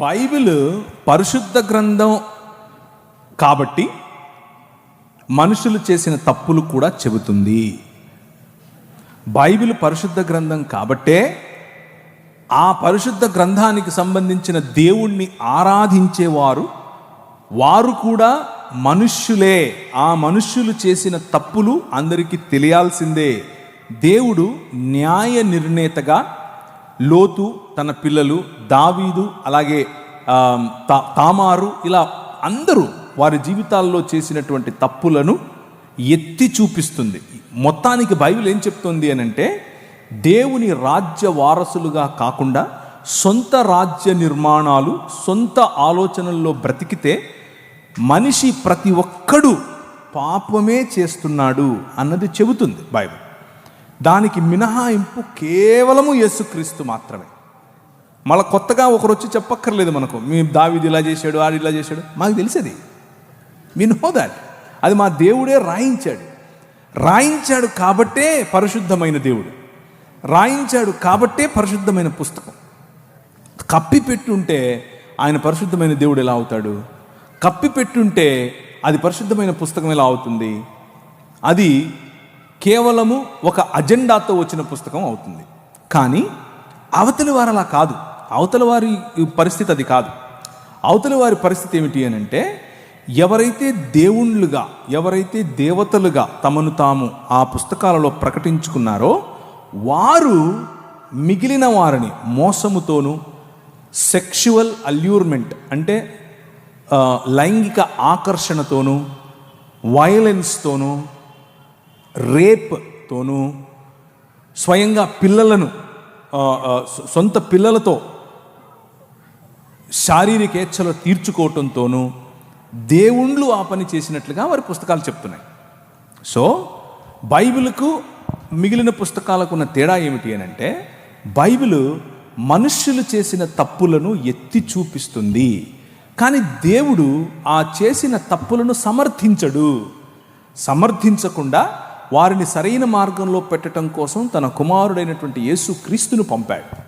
Bible పరిశుద్ధ గ్రంథం కాబట్టి మనుషులు చేసిన తప్పులు కూడా చెబుతుంది. బైబిల్ పరిశుద్ధ గ్రంథం కాబట్టే ఆ పరిశుద్ధ గ్రంథానికి సంబంధించిన దేవుణ్ణి ఆరాధించేవారు వారు కూడా మనుష్యులే. ఆ మనుష్యులు చేసిన తప్పులు అందరికీ తెలియాల్సిందే. దేవుడు న్యాయ నిర్ణేతగా లోతు తన పిల్లలు దావీదు అలాగే తామారు ఇలా అందరూ వారి జీవితాల్లో చేసినటువంటి తప్పులను ఎత్తి చూపిస్తుంది. మొత్తానికి బైబిల్ ఏం చెప్తుంది అని అంటే దేవుని రాజ్య వారసులుగా కాకుండా సొంత రాజ్య నిర్మాణాలు సొంత ఆలోచనల్లో బ్రతికితే మనిషి ప్రతి ఒక్కడు పాపమే చేస్తున్నాడు అన్నది చెబుతుంది బైబిల్. దానికి మినహాయింపు కేవలము యేసుక్రీస్తు మాత్రమే. మళ్ళీ కొత్తగా ఒకరు వచ్చి చెప్పక్కర్లేదు మనకు. మీ దావిది ఇలా చేశాడు ఆడు ఇలా చేశాడు. మాకు తెలిసేది. మీ నో దాట్ అది మా దేవుడే రాయించాడు. రాయించాడు కాబట్టే పరిశుద్ధమైన దేవుడు. రాయించాడు కాబట్టే పరిశుద్ధమైన పుస్తకం. కప్పి పెట్టుంటే ఆయన పరిశుద్ధమైన దేవుడు ఎలా అవుతాడు? కప్పి పెట్టుంటే అది పరిశుద్ధమైన పుస్తకం ఎలా అవుతుంది? అది కేవలము ఒక అజెండాతో వచ్చిన పుస్తకం అవుతుంది. కానీ అవతలి వారు అలా కాదు. అవతల వారి పరిస్థితి అది కాదు. అవతలి వారి పరిస్థితి ఏమిటి అని అంటే ఎవరైతే దేవుళ్ళుగా ఎవరైతే దేవతలుగా తమను తాము ఆ పుస్తకాలలో ప్రకటించుకున్నారో వారు మిగిలిన వారిని మోసముతోనూ సెక్షువల్ అల్యూర్మెంట్ అంటే లైంగిక ఆకర్షణతోనూ వయలెన్స్తోనూ రేప్తోనూ స్వయంగా పిల్లలను సొంత పిల్లలతో శారీరకేచ్ఛలో తీర్చుకోవటంతోనూ దేవుళ్ళు ఆ పని చేసినట్లుగా వారి పుస్తకాలు చెప్తున్నాయి. సో బైబిల్కు మిగిలిన పుస్తకాలకు ఉన్న తేడా ఏమిటి అని అంటే బైబిల్ మనుష్యులు చేసిన తప్పులను ఎత్తి చూపిస్తుంది. కానీ దేవుడు ఆ చేసిన తప్పులను సమర్థించడు. సమర్థించకుండా వారిని సరైన మార్గంలో పెట్టడం కోసం తన కుమారుడైనటువంటి యేసు క్రీస్తును పంపాడు.